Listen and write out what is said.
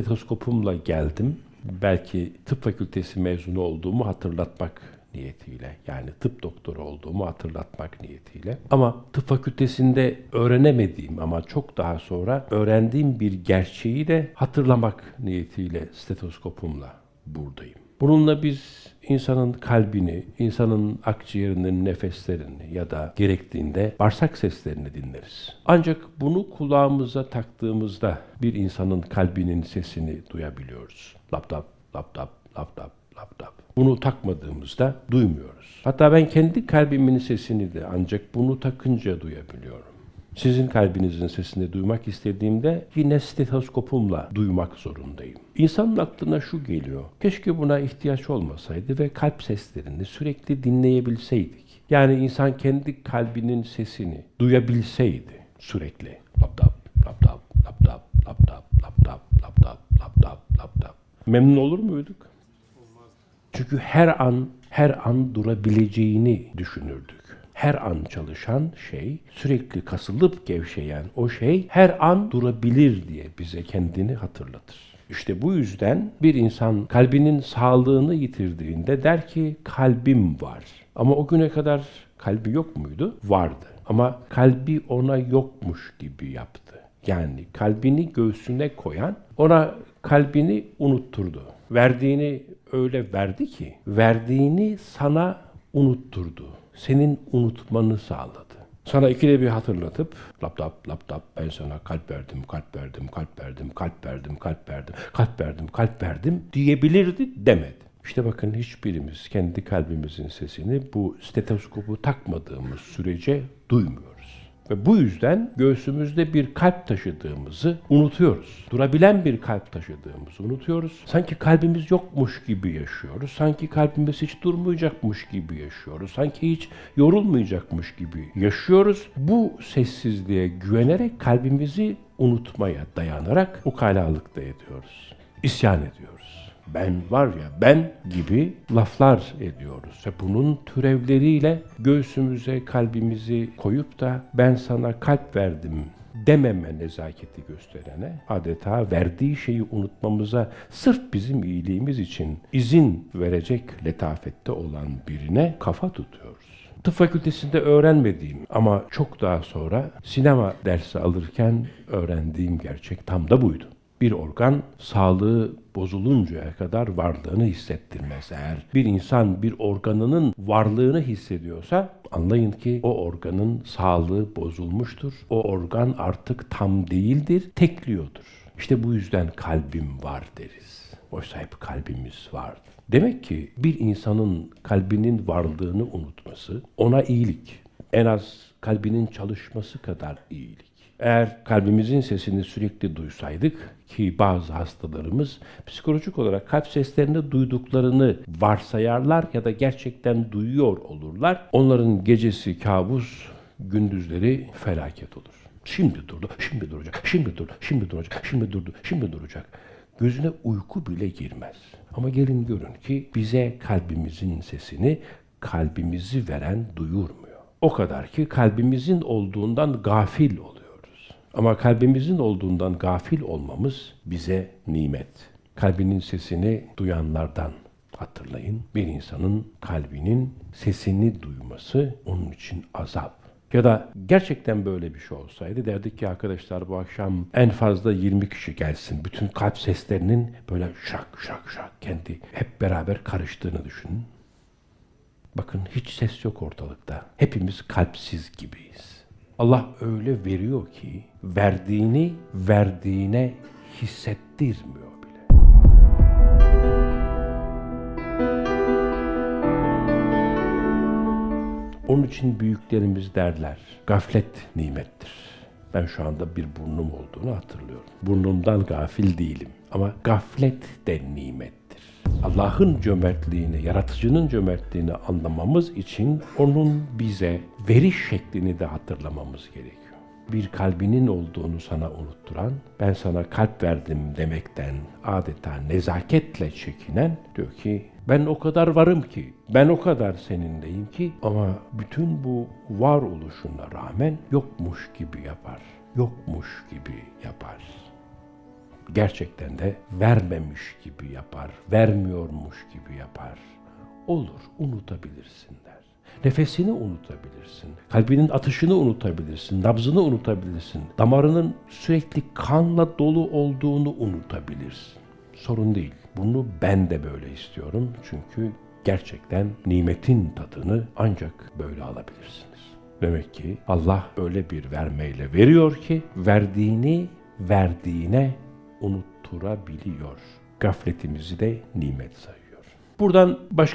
Stetoskopumla geldim. Belki tıp fakültesi mezunu olduğumu hatırlatmak niyetiyle. Yani tıp doktoru olduğumu hatırlatmak niyetiyle. Ama tıp fakültesinde öğrenemediğim ama çok daha sonra öğrendiğim bir gerçeği de hatırlamak niyetiyle stetoskopumla buradayım. Bununla biz insanın kalbini, insanın akciğerinin nefeslerini ya da gerektiğinde bağırsak seslerini dinleriz. Ancak bunu kulağımıza taktığımızda bir insanın kalbinin sesini duyabiliyoruz. Lap lap, lap lap, lap lap, lap lap. Bunu takmadığımızda duymuyoruz. Hatta ben kendi kalbimin sesini de ancak bunu takınca duyabiliyorum. Sizin kalbinizin sesini duymak istediğimde yine stetoskopumla duymak zorundayım. İnsanın aklına şu geliyor. Keşke buna ihtiyaç olmasaydı ve kalp seslerini sürekli dinleyebilseydik. Yani insan kendi kalbinin sesini duyabilseydi sürekli. Lap lap lap lap lap lap lap lap tap. Memnun olur muyduk? Çünkü her an her an durabileceğini düşünürdük. Her an çalışan şey, sürekli kasılıp gevşeyen o şey her an durabilir diye bize kendini hatırlatır. İşte bu yüzden bir insan kalbinin sağlığını yitirdiğinde der ki kalbim var. Ama o güne kadar kalbi yok muydu? Vardı. Ama kalbi ona yokmuş gibi yaptı. Yani kalbini göğsüne koyan ona kalbini unutturdu. Verdiğini öyle verdi ki verdiğini sana unutturdu. Senin unutmanı sağladı. Sana ikide bir hatırlatıp lap lap lap lap ben sana kalp verdim, kalp verdim, kalp verdim, kalp verdim, kalp verdim, kalp verdim, kalp verdim diyebilirdi demedi. İşte bakın hiçbirimiz kendi kalbimizin sesini bu stetoskopu takmadığımız sürece duymuyoruz. Ve bu yüzden göğsümüzde bir kalp taşıdığımızı unutuyoruz. Durabilen bir kalp taşıdığımızı unutuyoruz. Sanki kalbimiz yokmuş gibi yaşıyoruz. Sanki kalbimiz hiç durmayacakmış gibi yaşıyoruz. Sanki hiç yorulmayacakmış gibi yaşıyoruz. Bu sessizliğe güvenerek kalbimizi unutmaya dayanarak ukalalık da ediyoruz. İsyan ediyoruz ben var ya ben gibi laflar ediyoruz. Ve bunun türevleriyle göğsümüze kalbimizi koyup da ben sana kalp verdim dememe nezaketi gösterene adeta verdiği şeyi unutmamıza sırf bizim iyiliğimiz için izin verecek letafette olan birine kafa tutuyoruz. Tıp fakültesinde öğrenmediğim ama çok daha sonra sinema dersi alırken öğrendiğim gerçek tam da buydu bir organ sağlığı bozuluncaya kadar varlığını hissettirmez. Eğer bir insan bir organının varlığını hissediyorsa anlayın ki o organın sağlığı bozulmuştur. O organ artık tam değildir, tekliyordur. İşte bu yüzden kalbim var deriz. Oysa hep kalbimiz vardı. Demek ki bir insanın kalbinin varlığını unutması ona iyilik. En az kalbinin çalışması kadar iyilik. Eğer kalbimizin sesini sürekli duysaydık ki bazı hastalarımız psikolojik olarak kalp seslerini duyduklarını varsayarlar ya da gerçekten duyuyor olurlar. Onların gecesi kabus, gündüzleri felaket olur. Şimdi durdu, şimdi duracak, şimdi durdu, şimdi duracak, şimdi durdu, şimdi duracak. Gözüne uyku bile girmez. Ama gelin görün ki bize kalbimizin sesini kalbimizi veren duyurmuyor. O kadar ki kalbimizin olduğundan gafil oluyoruz. Ama kalbimizin olduğundan gafil olmamız bize nimet. Kalbinin sesini duyanlardan hatırlayın. Bir insanın kalbinin sesini duyması onun için azap. Ya da gerçekten böyle bir şey olsaydı derdik ki arkadaşlar bu akşam en fazla 20 kişi gelsin. Bütün kalp seslerinin böyle şak şak şak kendi hep beraber karıştığını düşünün. Bakın hiç ses yok ortalıkta. Hepimiz kalpsiz gibiyiz. Allah öyle veriyor ki verdiğini verdiğine hissettirmiyor bile. Onun için büyüklerimiz derler, gaflet nimettir. Ben şu anda bir burnum olduğunu hatırlıyorum. Burnumdan gafil değilim ama gaflet de nimettir. Allah'ın cömertliğini, yaratıcının cömertliğini anlamamız için onun bize veriş şeklini de hatırlamamız gerekiyor bir kalbinin olduğunu sana unutturan, ben sana kalp verdim demekten adeta nezaketle çekinen diyor ki ben o kadar varım ki, ben o kadar seninleyim ki ama bütün bu varoluşuna rağmen yokmuş gibi yapar, yokmuş gibi yapar. Gerçekten de vermemiş gibi yapar, vermiyormuş gibi yapar. Olur, unutabilirsin der. Nefesini unutabilirsin. Kalbinin atışını unutabilirsin. Nabzını unutabilirsin. Damarının sürekli kanla dolu olduğunu unutabilirsin. Sorun değil. Bunu ben de böyle istiyorum. Çünkü gerçekten nimetin tadını ancak böyle alabilirsiniz. Demek ki Allah öyle bir vermeyle veriyor ki verdiğini verdiğine unutturabiliyor. Gafletimizi de nimet sayıyor. Buradan başka